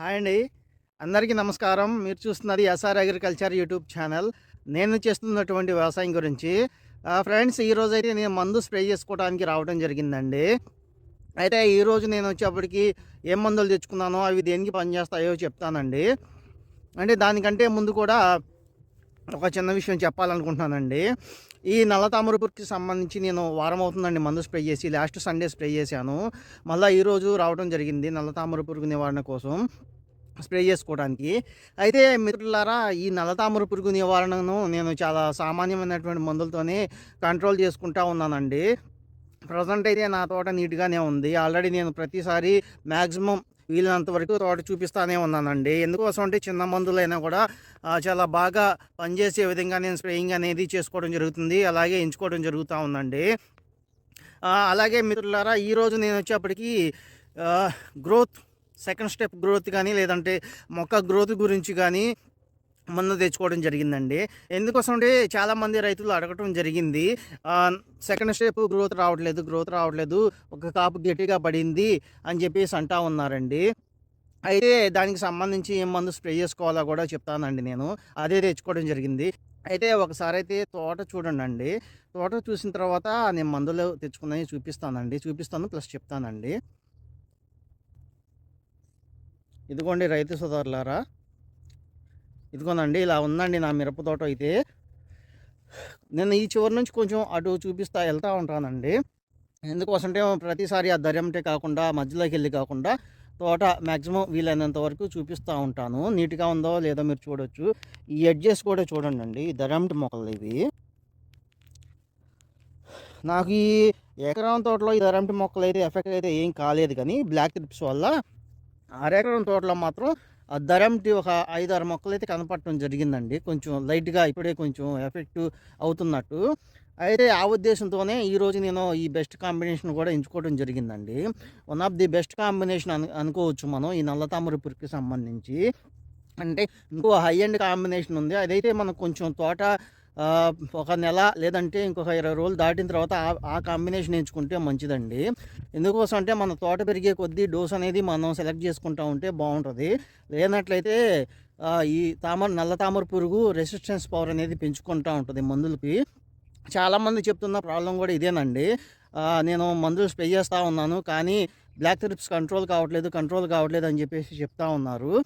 Hi అండి. అందరికీ నమస్కారం. మీరు చూస్తున్నది ఎస్ఆర్ అగ్రికల్చర్ యూట్యూబ్ ఛానల్. నేను చేస్తున్నటువంటి వ్యవసాయం గురించి ఫ్రెండ్స్ ఈరోజు అయితే నేను మందు స్ప్రే చేసుకోవడానికి రావడం జరిగిందండి. అయితే ఈరోజు నేను వచ్చేప్పటికి ఏం మందులు తెచ్చుకున్నానో అవి దేనికి పనిచేస్తాయో చెప్తానండి. అంటే దానికంటే ముందు కూడా ఒక చిన్న విషయం చెప్పాలనుకుంటున్నానండి. ఈ నల్ల తామరపురికి సంబంధించి నేను వారం అవుతుందండి మందు స్ప్రే చేసి లాస్ట్ సండే స్ప్రే చేశాను. మళ్ళీ ఈరోజు రావడం జరిగింది నల్ల తామర పురుగు నివారణ కోసం స్ప్రే చేసుకోవడానికి అయితే మిత్రులారా ఈ నల్ల తామర పురుగు నివారణను నేను చాలా సామాన్యమైనటువంటి మందులతోనే కంట్రోల్ చేసుకుంటా ఉన్నానండి. ప్రజెంట్ అయితే నా తోట నీట్గానే ఉంది. ఆల్రెడీ నేను ప్రతిసారి మ్యాక్సిమం వీలైనంత వరకు తోట చూపిస్తానే ఉన్నానండి. ఎందుకోసం అంటే చిన్న మందులైనా కూడా చాలా బాగా పనిచేసే విధంగా నేను స్ప్రేయింగ్ అనేది చేసుకోవడం జరుగుతుంది. అలాగే ఎంచుకోవడం జరుగుతూ ఉందండి. అలాగే మిత్రులారా ఈరోజు నేను వచ్చేప్పటికి గ్రోత్ సెకండ్ స్టెప్ గ్రోత్ కానీ లేదంటే మొక్క గ్రోత్ గురించి కానీ మందు తెచ్చుకోవడం జరిగిందండి. ఎందుకోసం అంటే చాలామంది రైతులు అడగటం జరిగింది. సెకండ్ స్టెప్ గ్రోత్ రావట్లేదు గ్రోత్ రావట్లేదు ఒక కాపు గట్టిగా పడింది అని చెప్పేసి అంటా ఉన్నారండి. అయితే దానికి సంబంధించి ఏం మందు స్ప్రే చేసుకోవాలో కూడా చెప్తానండి నేను. అదే తెచ్చుకోవడం జరిగింది. అయితే ఒకసారి అయితే తోట చూడండి అండి తోట చూసిన తర్వాత నేను మందులు తెచ్చుకున్నవి చూపిస్తానండి. చూపిస్తాను ప్లస్ చెప్తానండి. ఇదిగోండి రైతు సోదరులారా. ఇదిగోనండి ఇలా ఉందండి నా మిరప తోట అయితే. నేను ఈ చివరి నుంచి కొంచెం అటు చూపిస్తా వెళ్తూ ఉంటానండి. ఎందుకోసంటే ప్రతిసారి ఆ దర్యంటే కాకుండా మధ్యలోకి వెళ్ళి కాకుండా తోట మ్యాక్సిమం వీలైనంత వరకు చూపిస్తూ ఉంటాను. నీట్గా ఉందో లేదో మీరు చూడొచ్చు. ఈ ఎడ్జెస్ కూడా చూడండి అండి ఈ మొక్కలు ఇవి. నాకు ఈ ఎకరం తోటలో ఈ దరంటి మొక్కలు అయితే ఎఫెక్ట్ అయితే ఏం కాలేదు కానీ బ్లాక్ ట్రిప్స్ వల్ల అరెకరం తోటలో మాత్రం ఆ దరంటి ఒక ఐదు ఆరు మొక్కలు అయితే కనపడటం జరిగిందండి. కొంచెం లైట్గా ఇప్పుడే కొంచెం ఎఫెక్ట్ అవుతున్నట్టు. అయితే ఆ ఉద్దేశంతోనే ఈరోజు నేను ఈ బెస్ట్ కాంబినేషన్ కూడా ఎంచుకోవడం జరిగిందండి. One of the best combination అను అనుకోవచ్చు మనం ఈ నల్ల తామర పురికి సంబంధించి. అంటే ఇంకో హై అండ్ కాంబినేషన్ ఉంది. అదైతే మనకు కొంచెం తోట ఒక నెల లేదంటే ఇంకొక ఇరవై రోజులు దాటిన తర్వాత ఆ- ఆ కాంబినేషన్ ఎంచుకుంటే మంచిదండి. ఎందుకోసం అంటే మన తోట పెరిగే కొద్దీ డోస్ అనేది మనం సెలెక్ట్ చేసుకుంటా ఉంటే బాగుంటుంది. లేనట్లయితే ఈ తామర నల్ల తామర పురుగు రెసిస్టెన్స్ పవర్ అనేది పెంచుకుంటూ ఉంటుంది మందులకి. చాలామంది చెప్తున్న ప్రాబ్లం కూడా ఇదేనండి. నేను మందులు స్ప్రే చేస్తూ ఉన్నాను కానీ బ్లాక్ త్రిప్స్ కంట్రోల్ కావట్లేదు కంట్రోల్ కావట్లేదు అని చెప్పేసి చెప్తా ఉన్నారు.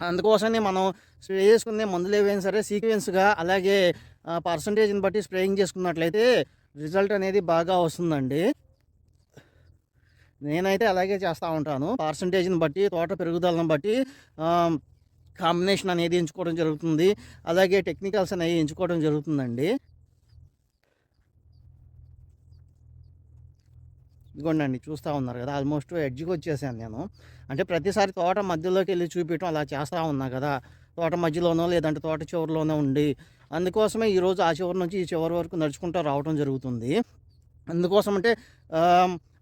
అందుకోసమే మనం స్ప్రే చేసుకునే మందులు ఏవైనా సరే సీక్వెన్స్గా అలాగే పర్సంటేజ్ని బట్టి స్ప్రేయింగ్ చేసుకున్నట్లయితే రిజల్ట్ అనేది బాగా వస్తుందండి. నేనైతే అలాగే చేస్తూ ఉంటాను. పర్సంటేజ్ని బట్టి తోట పెరుగుదలను బట్టి కాంబినేషన్ అనేది ఎంచుకోవడం జరుగుతుంది. అలాగే టెక్నికల్స్ అనేవి ఎంచుకోవడం జరుగుతుందండి. ఇదిగోండి చూస్తూ ఉన్నారు కదా. ఆల్మోస్ట్ ఎడ్జ్కి వచ్చేసాను నేను. అంటే ప్రతిసారి తోట మధ్యలోకి వెళ్ళి చూపించడం అలా చేస్తూ ఉన్నా కదా. తోట మధ్యలోనో లేదంటే తోట చివరిలోనో ఉండి అందుకోసమే ఈరోజు ఆ చివరి నుంచి ఈ చివరి వరకు నడుచుకుంటూ రావడం జరుగుతుంది. అందుకోసం అంటే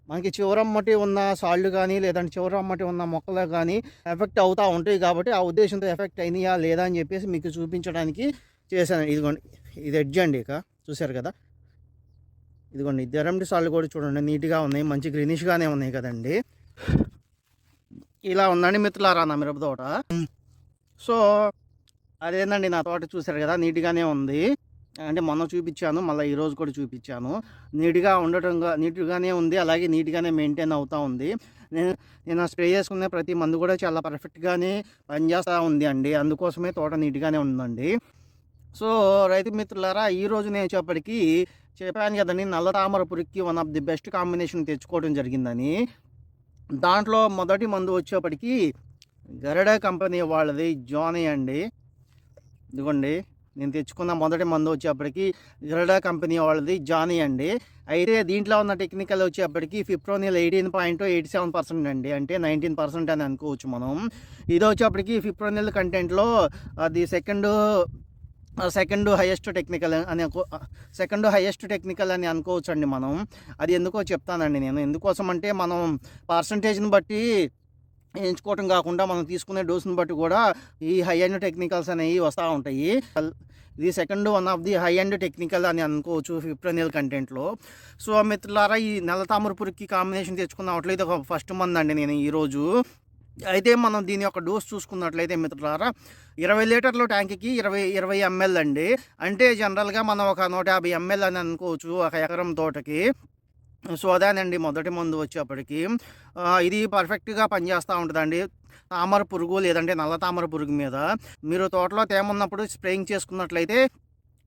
మనకి చివరమ్మటి ఉన్న సాళ్ళు కానీ లేదంటే చివరమ్మటి ఉన్న మొక్కలు కానీ ఎఫెక్ట్ అవుతూ ఉంటాయి కాబట్టి ఆ ఉద్దేశంతో ఎఫెక్ట్ అయినాయా లేదా అని చెప్పేసి మీకు చూపించడానికి చేశాను. ఇదిగోండి ఇది ఎడ్జ్ అండి ఇక. చూశారు కదా? ఇదిగోండి దెరంటి సాళ్ళు కూడా చూడండి నీట్గా ఉన్నాయి మంచి గ్రీనిష్గానే ఉన్నాయి కదండి. ఇలా ఉందండి మిత్రులారా నా మిరప తోట. సో అదేందండి నా తోట చూశారు కదా నీట్గానే ఉంది. అంటే మొన్న చూపించాను మళ్ళీ ఈరోజు కూడా చూపించాను. నీట్గా ఉండటంగా నీట్గానే ఉంది అలాగే నీట్గానే మెయింటైన్ అవుతూ ఉంది. నేను నేను స్ప్రే చేసుకునే ప్రతి మందు కూడా చాలా పర్ఫెక్ట్గానే పనిచేస్తూ ఉంది అండి. అందుకోసమే తోట నీట్గానే ఉందండి. సో రైతు మిత్రులారా ఈరోజు నేను చెప్పటికి చెప్పాను కదండి నల్ల తామర one of the best combination తెచ్చుకోవడం జరిగిందని. దాంట్లో మొదటి మందు వచ్చేప్పటికి గరడ కంపెనీ వాళ్ళది జానీ అండి. ఇదిగోండి నేను తెచ్చుకున్న మొదటి మందు వచ్చేప్పటికి గరడ కంపెనీ వాళ్ళది జానీ అండి. అయితే దీంట్లో ఉన్న టెక్నికల్ వచ్చేప్పటికి fipronil eighteen point eighty seven percent అండి. అంటే నైన్టీన్ పర్సెంట్ అని అనుకోవచ్చు మనం. ఇది వచ్చేప్పటికి ఫిప్రోనిల్ కంటెంట్లో అది సెకండ్ సెకండ్ హైయెస్ట్ టెక్నికల్ అని సెకండ్ హైయెస్ట్ టెక్నికల్ అని అనుకోవచ్చు అండి మనం. అది ఎందుకో చెప్తానండి నేను. ఎందుకోసం అంటే మనం పర్సంటేజ్ని బట్టి ఎంచుకోవటం కాకుండా మనం తీసుకునే డోస్ని బట్టి కూడా ఈ హై అండ్ టెక్నికల్స్ అనేవి వస్తూ ఉంటాయి. ఇది second one of the high and technical అని అనుకోవచ్చు ఫిప్రనియల్ కంటెంట్లో సో మిత్రులారా ఈ నల్ల తామరపురికి కాంబినేషన్ తెచ్చుకున్న అట్లయితే ఒక ఫస్ట్ మంది అండి నేను ఈరోజు అయితే మనం దీని యొక్క డోస్ చూసుకున్నట్లయితే మిత్రులారా ఇరవై లీటర్ల ట్యాంక్కి ఇరవై ఇరవై ఎంఎల్ అండి. అంటే జనరల్గా మనం ఒక నూట యాభై ఎంఎల్ అని అనుకోవచ్చు ఒక ఎకరం తోటకి. సో అదేనండి మొదటి మందు వచ్చేప్పటికి. ఇది పర్ఫెక్ట్గా పనిచేస్తూ ఉంటుందండి. తామర పురుగు లేదంటే నల్ల తామర పురుగు మీద. మీరు తోటలో తేమ ఉన్నప్పుడు స్ప్రేయింగ్ చేసుకున్నట్లయితే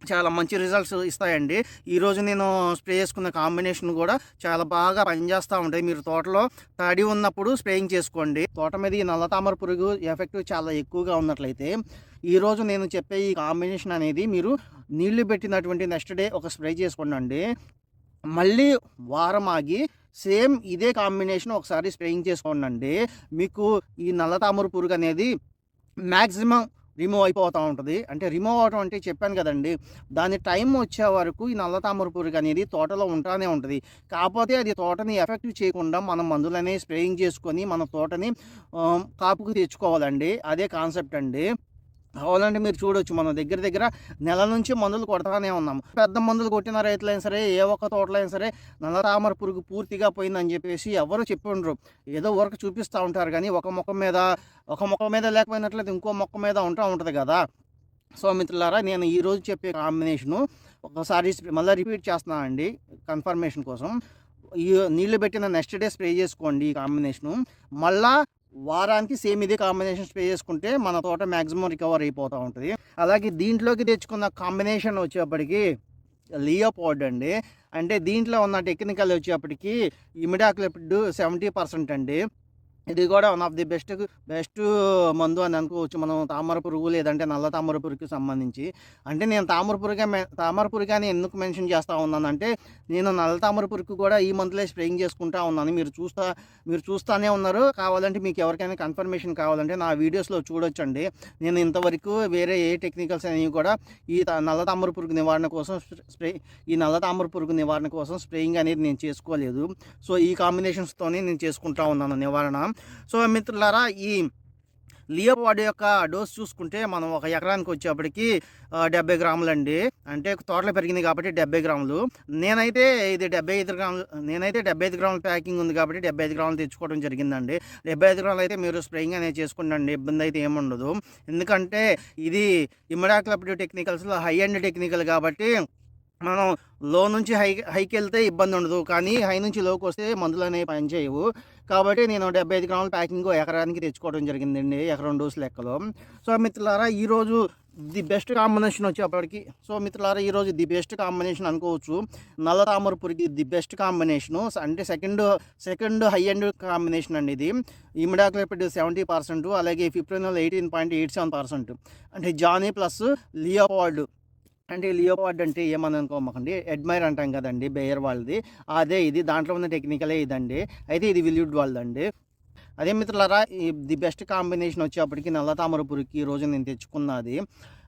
చాలా మంచి రిజల్ట్స్ ఇస్తాయండి. ఈరోజు నేను స్ప్రే చేసుకున్న కాంబినేషన్ కూడా చాలా బాగా పనిచేస్తూ ఉంటాయి. మీరు తోటలో తడి ఉన్నప్పుడు స్ప్రేయింగ్ చేసుకోండి. తోట మీద ఈ నల్ల తామర పురుగు ఎఫెక్ట్ చాలా ఎక్కువగా ఉన్నట్లయితే ఈరోజు నేను చెప్పే ఈ కాంబినేషన్ అనేది మీరు నీళ్ళు పెట్టినటువంటి నెక్స్ట్ డే ఒక స్ప్రే చేసుకోండి మళ్ళీ వారం ఆగి సేమ్ ఇదే కాంబినేషన్ ఒకసారి స్ప్రేయింగ్ చేసుకోండి మీకు ఈ నల్ల తామర పురుగు అనేది మ్యాక్సిమం రిమూవ్ అయిపోతూ ఉంటుంది. అంటే రిమూవ్ అవటం అంటే చెప్పాను కదండి దాని టైం వచ్చే వరకు ఈ నల్ల తామర పురుగు అనేది తోటలో ఉంటానే ఉంటుంది. కాకపోతే అది తోటని ఎఫెక్ట్ చేయకుండా మనం మందులనే స్ప్రేయింగ్ చేసుకొని మన తోటని కాపుకు తెచ్చుకోవాలండి. అదే కాన్సెప్ట్ అండి. కావాలంటే మీరు చూడొచ్చు. మనం దగ్గర దగ్గర నెల నుంచి మందులు కొడతానే ఉన్నాం. పెద్ద మందులు కొట్టిన రైతులైనా సరే ఏ ఒక్క తోటలో అయినా సరే నల్ల తామర పురుగు పూర్తిగా పోయిందని చెప్పేసి ఎవరు చెప్పి ఉండరు ఏదో వర్క్ చూపిస్తూ ఉంటారు కానీ ఒక మొక్క మీద ఒక మొక్క మీద లేకపోయినట్లయితే ఇంకో మొక్క మీద ఉంటా ఉంటుంది కదా. సో మిత్రులారా నేను ఈరోజు చెప్పే కాంబినేషను ఒకసారి మళ్ళీ రిపీట్ చేస్తున్నా అండి కన్ఫర్మేషన్ కోసం. ఈ నీళ్ళు పెట్టిన నెక్స్ట్ డే స్ప్రే చేసుకోండి ఈ కాంబినేషను మళ్ళా వారానికి సేమ్ ఇదే కాంబినేషన్ స్ప్రే చేసుకుంటే మన తోట మ్యాక్సిమం రికవర్ అయిపోతూ ఉంటుంది. అలాగే దీంట్లోకి తెచ్చుకున్న కాంబినేషన్ వచ్చేప్పటికి లియోపోడ్ అండి. అంటే దీంట్లో ఉన్న టెక్నికల్ వచ్చేప్పటికి ఇమిడాక్లిప్డ్ సెవెంటీ పర్సెంట్ అండి. ఇది కూడా one of the best best మందు అని అనుకోవచ్చు. మనం తామర పురుగు లేదంటే నల్ల తామర పురుగుకి సంబంధించి. అంటే నేను తామర పురుగు తామర పురుగు అని ఎందుకు మెన్షన్ చేస్తూ ఉన్నానంటే నేను నల్ల తామర పురుగు కూడా ఈ మంత్లే స్ప్రేయింగ్ చేసుకుంటా ఉన్నాను. మీరు చూస్తా మీరు చూస్తానే ఉన్నారు. కావాలంటే మీకు ఎవరికైనా కన్ఫర్మేషన్ కావాలంటే నా వీడియోస్లో చూడొచ్చండి. నేను ఇంతవరకు వేరే ఏ టెక్నికల్స్ అనేవి కూడా ఈ త- నల్ల తామర పురుగు నివారణ కోసం స్ప్రే ఈ నల్ల తామర పురుగు నివారణ కోసం స్ప్రేయింగ్ అనేది నేను చేసుకోలేదు. సో ఈ కాంబినేషన్స్తోనే నేను చేసుకుంటా ఉన్నాను నివారణ. సో మిత్రులారా ఈ లియోపాడ్ యొక్క డోస్ చూసుకుంటే మనం ఒక ఎకరానికి వచ్చేప్పటికి డెబ్బై గ్రాములు అండి అంటే తోటలో పెరిగింది కాబట్టి డెబ్బై గ్రాములు. నేనైతే ఇది డెబ్బై ఐదు గ్రాములు నేనైతే డెబ్బై ఐదు గ్రాముల ప్యాకింగ్ ఉంది కాబట్టి డెబ్బై ఐదు గ్రాములు తెచ్చుకోవడం జరిగిందండి. డెబ్బై ఐదు గ్రాములు అయితే మీరు స్ప్రేయింగ్ అనేది చేసుకుంటండి ఇబ్బంది అయితే ఏముండదు ఎందుకంటే ఇది ఇమ్మడాక్లప్డ్ టెక్నికల్స్లో హై అండ్ టెక్నికల్ కాబట్టి మనం లో నుంచి హై హైకి వెళ్తే ఇబ్బంది ఉండదు. కానీ హై నుంచి లోకి వస్తే మందులు అనేవి పనిచేయవు కాబట్టి నేను డెబ్బై ఐదు గ్రాముల ప్యాకింగ్ ఎకరానికి తెచ్చుకోవడం జరిగిందండి ఎకరం డోస్ లెక్కలో. సో మిత్రులారా ఈరోజు ది బెస్ట్ కాంబినేషన్ వచ్చేప్పటికి సో మిత్రులారా ఈరోజు ది బెస్ట్ కాంబినేషన్ అనుకోవచ్చు. నల్ల తామరపురికి ది బెస్ట్ కాంబినేషను. అంటే second second high end combination అండి ఇది. ఇమిడాక్లిపిడ్ సెవెంటీ పర్సెంట్ అలాగే fipronil eighteen point eight seven percent. అంటే జానీ ప్లస్ లియోపాల్డ్ అంటే లియోపార్డ్ అంటే ఏమని అనుకోమాకండి? అడ్మైర్ అంటాం కదండి బేయర్ వాళ్ళది. అదే ఇది దాంట్లో ఉన్న టెక్నికలే ఇదండి. అయితే ఇది విల్యూడ్ వాళ్ళదండి. అదే మిత్రులరా ఈ ది బెస్ట్ కాంబినేషన్ వచ్చేప్పటికి నల్ల తామర పురికి ఈ రోజు నేను తెచ్చుకున్నది.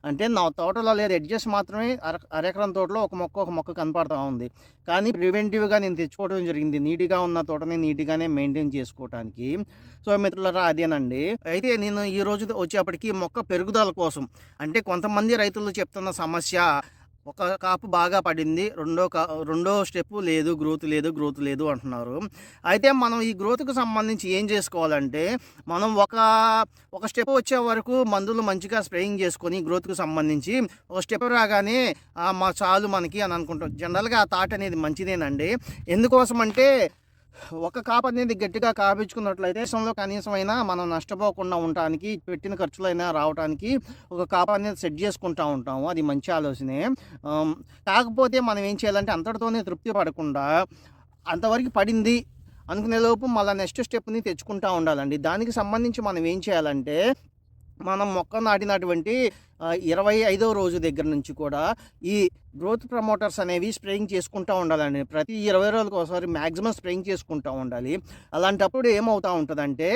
అంటే నా తోటలో లేదు అడ్జస్ట్ మాత్రమే అర అరెకరం తోటలో ఒక మొక్క ఒక మొక్క కనపడతా ఉంది. కానీ ప్రివెంటివ్గా నేను తెచ్చుకోవడం జరిగింది. నీట్గా ఉన్న తోటని నీట్గానే మెయింటైన్ చేసుకోవడానికి సో మిత్రులరా అదేనండి. అయితే నేను ఈ రోజు వచ్చేప్పటికి మొక్క పెరుగుదల కోసం అంటే కొంతమంది రైతులు చెప్తున్న సమస్య ఒక కాపు బాగా పడింది రెండో కా రెండో స్టెప్ లేదు గ్రోత్ లేదు గ్రోత్ లేదు అంటున్నారు. అయితే మనం ఈ గ్రోత్కి సంబంధించి ఏం చేసుకోవాలంటే మనం ఒక ఒక స్టెప్ వచ్చే వరకు మందులు మంచిగా స్ప్రేయింగ్ చేసుకొని గ్రోత్కి సంబంధించి ఒక స్టెప్ రాగానే మా చాలు మనకి అని అనుకుంటాం. జనరల్గా ఆ థాట్ అనేది మంచిదేనండి. ఎందుకోసం అంటే ఒక కాపు అనేది గట్టిగా కాపించుకున్నట్లయితే దేశంలో కనీసమైనా మనం నష్టపోకుండా ఉండటానికి పెట్టిన ఖర్చులైనా రావడానికి ఒక కాపు అనేది సెట్ చేసుకుంటా ఉంటాము. అది మంచి ఆలోచనే. కాకపోతే మనం ఏం చేయాలంటే అంతటితోనే తృప్తి పడకుండా అంతవరకు పడింది అనుకునే లోపు మళ్ళీ నెక్స్ట్ స్టెప్ని తెచ్చుకుంటూ ఉండాలండి. దానికి సంబంధించి మనం ఏం చేయాలంటే మనం మొక్క నాటినటువంటి ఇరవై ఐదో రోజు దగ్గర నుంచి కూడా ఈ గ్రోత్ ప్రమోటర్స్ అనేవి స్ప్రేయింగ్ చేసుకుంటూ ఉండాలండి. ప్రతి ఇరవై రోజులకు ఒకసారి మ్యాక్సిమం స్ప్రేయింగ్ చేసుకుంటూ ఉండాలి. అలాంటప్పుడు ఏమవుతూ ఉంటుందంటే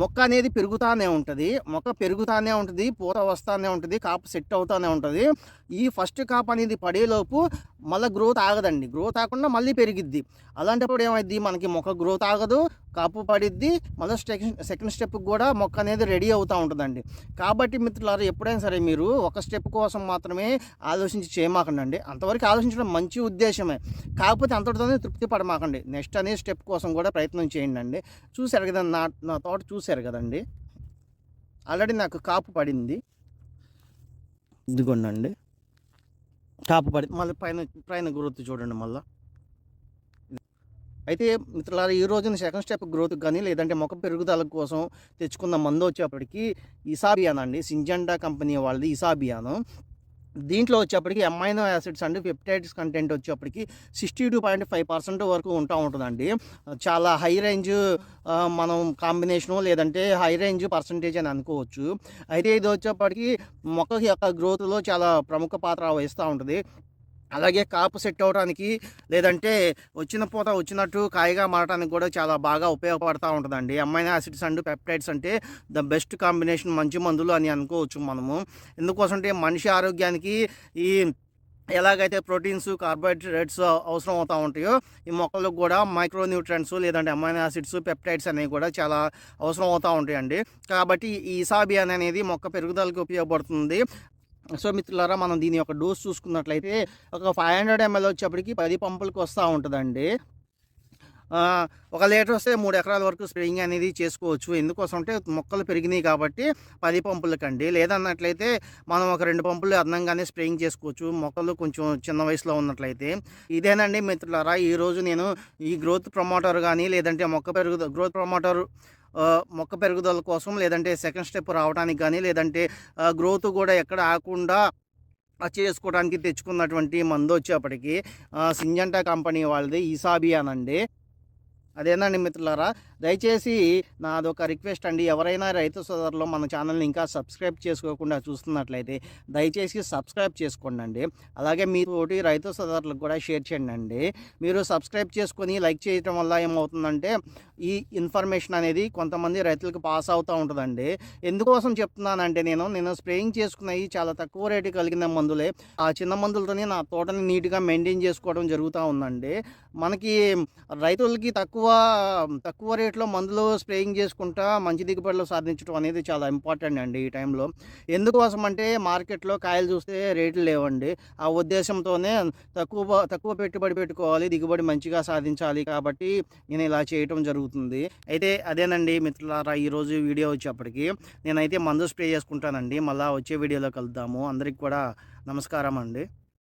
మొక్క అనేది పెరుగుతూనే ఉంటుంది. మొక్క పెరుగుతానే ఉంటుంది పూత వస్తూనే ఉంటుంది కాపు సెట్ అవుతానే ఉంటుంది. ఈ ఫస్ట్ కాపు అనేది పడేలోపు మళ్ళీ గ్రోత్ ఆగదండి. గ్రోత్ ఆగకుండా మళ్ళీ పెరిగిద్ది. అలాంటప్పుడు ఏమైద్ది? మనకి మొక్క గ్రోత్ ఆగదు కాపు పడిద్ది మళ్ళీ సెకండ్ సెకండ్ స్టెప్కి కూడా మొక్క అనేది రెడీ అవుతూ ఉంటుందండి. కాబట్టి మిత్రులారు ఎప్పుడైనా సరే మీరు ఒక స్టెప్ కోసం మాత్రమే ఆలోచించి చేయమాకండి అంతవరకు ఆలోచించడం మంచి ఉద్దేశమే. కాకపోతే అంతటితోనే తృప్తి పడమాకండి. నెక్స్ట్ అనే స్టెప్ కోసం కూడా ప్రయత్నం చేయండి అండి చూశారు కదా నా నా తోట చూశారు కదండి. ఆల్రెడీ నాకు కాపు పడింది. ఇదిగోండి కాపు పడి మళ్ళీ పైన పైన గ్రోత్ చూడండి మళ్ళీ. అయితే మిత్రులారా ఈ రోజున సెకండ్ స్టెప్ గ్రోత్ కానీ లేదంటే మొక్క పెరుగుదల కోసం తెచ్చుకున్న మందు వచ్చేప్పటికి ఇసాబియాన్ అండి. సింజెండా కంపెనీ వాళ్ళది ఇసాబియాను. దీంట్లో వచ్చేప్పటికి అమైనో యాసిడ్స్ అండి పెప్టైడ్స్ కంటెంట్ వచ్చేప్పటికి sixty two point five percent వరకు ఉంటూ ఉంటుందండి. చాలా హై రేంజ్ మనం కాంబినేషను లేదంటే హై రేంజ్ పర్సంటేజ్ అని అనుకోవచ్చు. అయితే ఇది వచ్చేప్పటికి మొక్క యొక్క గ్రోత్లో చాలా ప్రముఖ పాత్ర వహిస్తూ ఉంటుంది. అలాగే కాపు సెట్ అవడానికి లేదంటే వచ్చిన పూత వచ్చినట్టు కాయగా మారడానికి కూడా చాలా బాగా ఉపయోగపడతా ఉంటుందండి. అమైనో యాసిడ్స్ అండ్ పెప్టైడ్స్ అంటే ద బెస్ట్ కాంబినేషన్ మంచి మందులు అని అనుకోవచ్చు మనము. ఎందుకోసంటే మనిషి ఆరోగ్యానికి ఈ ఎలాగైతే ప్రోటీన్స్ కార్బోహైడ్రేట్స్ అవసరం అవుతూ ఉంటాయో ఈ మొక్కలకు కూడా మైక్రో న్యూట్రియన్స్ లేదంటే అమైనో యాసిడ్స్ పెప్టైడ్స్ అనేవి కూడా చాలా అవసరం అవుతూ ఉంటాయండి. కాబట్టి ఈ ఇసాబియాన్ అనేది మొక్క పెరుగుదలకు ఉపయోగపడుతుంది. సో మిత్రులారా మనం దీని యొక్క డోస్ చూసుకున్నట్లయితే ఒక ఫైవ్ హండ్రెడ్ ఎంఎల్ వచ్చేప్పటికి పది పంపులకు వస్తూ ఉంటుందండి. ఒక లీటర్ వస్తే మూడు ఎకరాల వరకు స్ప్రేయింగ్ అనేది చేసుకోవచ్చు. ఎందుకోసం అంటే మొక్కలు పెరిగినాయి కాబట్టి పది పంపులకండి. లేదన్నట్లయితే మనం ఒక రెండు పంపులు అదనంగానే స్ప్రేయింగ్ చేసుకోవచ్చు. మొక్కలు కొంచెం చిన్న వయసులో ఉన్నట్లయితే. ఇదేనండి మిత్రులారా ఈరోజు నేను ఈ గ్రోత్ ప్రమోటర్ కానీ లేదంటే మొక్క పెరుగుదల గ్రోత్ ప్రమోటర్ మొక్క పెరుగుదల కోసం లేదంటే సెకండ్ స్టెప్ రావడానికి కానీ లేదంటే గ్రోత్ కూడా ఎక్కడ ఆకుండా చేసుకోవడానికి తెచ్చుకున్నటువంటి మందు వచ్చేప్పటికి సింజంటా కంపెనీ వాళ్ళది ఈసాబియాన్ అండి అదేనండి మిత్రులారా? దయచేసి నాదొక రిక్వెస్ట్ అండి. ఎవరైనా రైతు సోదరులు మన ఛానల్ని ఇంకా సబ్స్క్రైబ్ చేసుకోకుండా చూస్తున్నట్లయితే దయచేసి సబ్స్క్రైబ్ చేసుకోండి అండి అలాగే మీతోటి రైతు సోదరులకు కూడా షేర్ చేయండి అండి మీరు సబ్స్క్రైబ్ చేసుకొని లైక్ చేయటం వల్ల ఏమవుతుందంటే ఈ ఇన్ఫర్మేషన్ అనేది కొంతమంది రైతులకు పాస్ అవుతూ ఉంటుందండి. ఎందుకోసం చెప్తున్నానంటే నేను నేను స్ప్రేయింగ్ చేసుకున్నవి చాలా తక్కువ రేటు కలిగిన మందులే ఆ చిన్న మందులతోనే నా తోటని నీట్గా మెయింటైన్ చేసుకోవడం జరుగుతూ ఉందండి. మనకి రైతులకి తక్కువ తక్కువ తక్కువ రేట్లో మందులు స్ప్రేయింగ్ చేసుకుంటా మంచి దిగుబడులు సాధించడం అనేది చాలా ఇంపార్టెంట్ అండి ఈ టైంలో. ఎందుకోసం అంటే మార్కెట్లో కాయలు చూస్తే రేట్లు లేవండి. ఆ ఉద్దేశంతోనే తక్కువ తక్కువ పెట్టుబడి పెట్టుకోవాలి దిగుబడి మంచిగా సాధించాలి కాబట్టి నేను ఇలా చేయటం జరుగుతుంది. అయితే అదేనండి మిత్రులారా ఈరోజు వీడియో వచ్చేప్పటికి నేనైతే మందు స్ప్రే చేసుకుంటానండి. మళ్ళీ వచ్చే వీడియోలో కలుద్దాము. అందరికి కూడా నమస్కారం అండి.